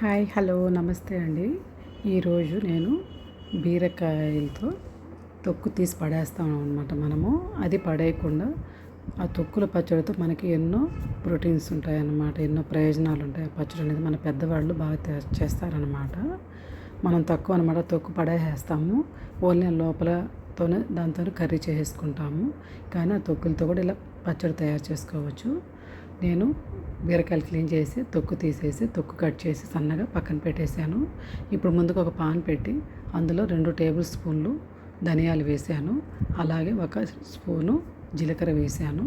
Hi hello నమస్తే అండి. ఈరోజు నేను బీరకాయలతో తొక్కు తీసి పడేస్తాం అనమాట మనము. అది పడేయకుండా ఆ తొక్కుల పచ్చడితో మనకి ఎన్నో ప్రోటీన్స్ ఉంటాయి అన్నమాట. ఎన్నో ప్రయోజనాలు ఉంటాయి. ఆ పచ్చడి అనేది మన పెద్దవాళ్ళు బాగా చేస్తారనమాట మనం తక్కువ అనమాట తొక్కు పడేసేస్తాము. ఓన్లీ లోపలతోనే దాంతో కర్రీ చేసుకుంటాము కానీ ఆ తొక్కులతో కూడా ఇలా పచ్చడి తయారు చేసుకోవచ్చు. నేను బీరకాయలు క్లీన్ చేసి తొక్కు తీసేసి తొక్కు కట్ చేసి సన్నగా పక్కన పెట్టేశాను. ఇప్పుడు ముందుకు ఒక పాన్ పెట్టి అందులో రెండు టేబుల్ స్పూన్లు ధనియాలు వేసాను అలాగే ఒక స్పూను జీలకర్ర వేసాను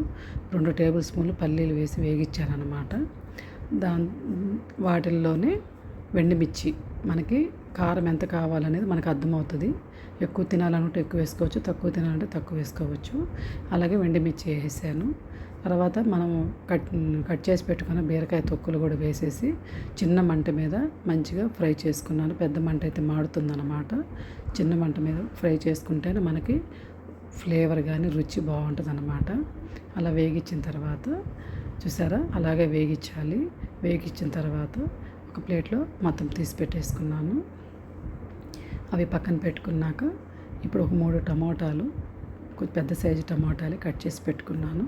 రెండు టేబుల్ స్పూన్లు పల్లీలు వేసి వేగించాను అనమాట దా వాటిల్లోనే వెండిమిర్చి మనకి కారం ఎంత కావాలనేది మనకు అర్థమవుతుంది. ఎక్కువ తినాలనుకుంటే ఎక్కువ వేసుకోవచ్చు తక్కువ తినాలంటే తక్కువ వేసుకోవచ్చు. అలాగే వెండిమిర్చి వేసాను తర్వాత మనం కట్ కట్ చేసి పెట్టుకున్న బీరకాయ తొక్కులు కూడా వేసేసి చిన్న మంట మీద మంచిగా ఫ్రై చేసుకున్నాను. పెద్ద మంట అయితే మాడుతుందన్నమాట. చిన్న మంట మీద ఫ్రై చేసుకుంటేనే మనకి ఫ్లేవర్ కానీ రుచి బాగుంటుంది అనమాట అలా వేగించిన తర్వాత చూసారా? అలాగే వేగించాలి వేగించిన తర్వాత ఒక ప్లేట్లో మొత్తం తీసి పెట్టేసుకున్నాను. అవి పక్కన పెట్టుకున్నాక ఇప్పుడు ఒక మూడు టమోటాలు పెద్ద సైజు టమాటాలు కట్ చేసి పెట్టుకున్నాను.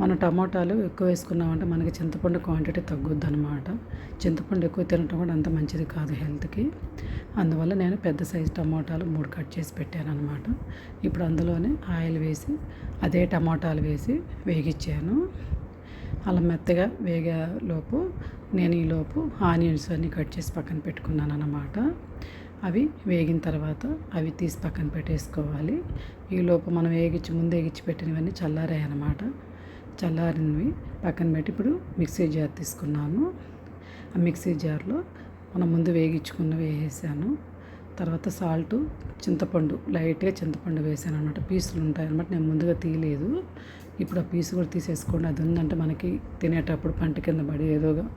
మనం టమాటాలు ఎక్కువ వేసుకున్నామంటే మనకి చింతపండు క్వాంటిటీ తగ్గుద్ది అనమాట చింతపండు ఎక్కువ తినటం కూడా అంత మంచిది కాదు హెల్త్కి. అందువల్ల నేను పెద్ద సైజు టమాటాలు మూడు కట్ చేసి పెట్టాను అనమాట ఇప్పుడు అందులోనే ఆయిల్ వేసి అదే టమాటాలు వేసి వేగించాను అలా మెత్తగా వేగేలోపు నేను ఈలోపు ఆనియన్స్ అన్నీ కట్ చేసి పక్కన పెట్టుకున్నాను అన్నమాట అవి వేగిన తర్వాత అవి తీసి పక్కన పెట్టేసుకోవాలి. ఈలోపు మనం వేగించి ముందు వేగించి పెట్టినవన్నీ చల్లారాయి అన్నమాట. చల్లారినవి పక్కన పెట్టి ఇప్పుడు మిక్సీ జార్ తీసుకున్నాను. ఆ మిక్సీ జార్లో మనం ముందు వేగించుకున్నవి వేసాను. తర్వాత సాల్ట్ చింతపండు లైట్గా చింతపండు వేసాను అనమాట పీసులు ఉంటాయి అనమాట నేను ముందుగా తీయలేదు. ఇప్పుడు ఆ పీసు కూడా తీసేసుకోండి. అది ఉందంటే మనకి తినేటప్పుడు పంట కింద పడి ఏదోగా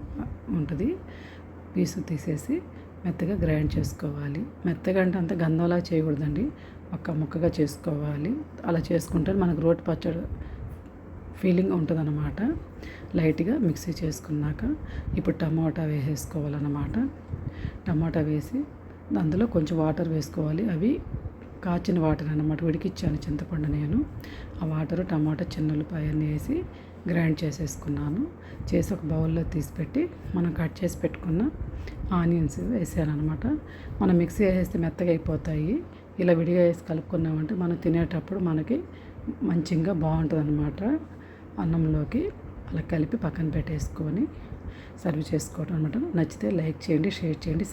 ఉంటుంది. పీసు తీసేసి మెత్తగా గ్రైండ్ చేసుకోవాలి. మెత్తగా అంటే అంత గంధంలా చేయకూడదండి. ఒక్క ముక్కగా చేసుకోవాలి. అలా చేసుకుంటే మనకు రోటి పచ్చడి ఫీలింగ్ ఉంటుంది అనమాట లైట్గా మిక్సీ చేసుకున్నాక ఇప్పుడు టమాటా వేసేసుకోవాలన్నమాట. టమాటా వేసి అందులో కొంచెం వాటర్ వేసుకోవాలి. అవి కాచిన వాటర్ అనమాట ఉడికిచ్చాను చింతపండు నేను. ఆ వాటర్ టమాటా చిన్నులపాయ వేసి గ్రైండ్ చేసేసుకున్నాను. చేసి ఒక బౌల్లో తీసిపెట్టి మనం కట్ చేసి పెట్టుకున్న ఆనియన్స్ వేసాను అనమాట మనం మిక్సీ వేస్తే మెత్తగా అయిపోతాయి. ఇలా విడిగా వేసి కలుపుకున్నామంటే మనం తినేటప్పుడు మనకి మంచిగా బాగుంటుంది అనమాట అన్నంలోకి అలా కలిపి పక్కన పెట్టేసుకొని సర్వ్ చేసుకోవటం అనమాట నచ్చితే లైక్ చేయండి షేర్ చేయండి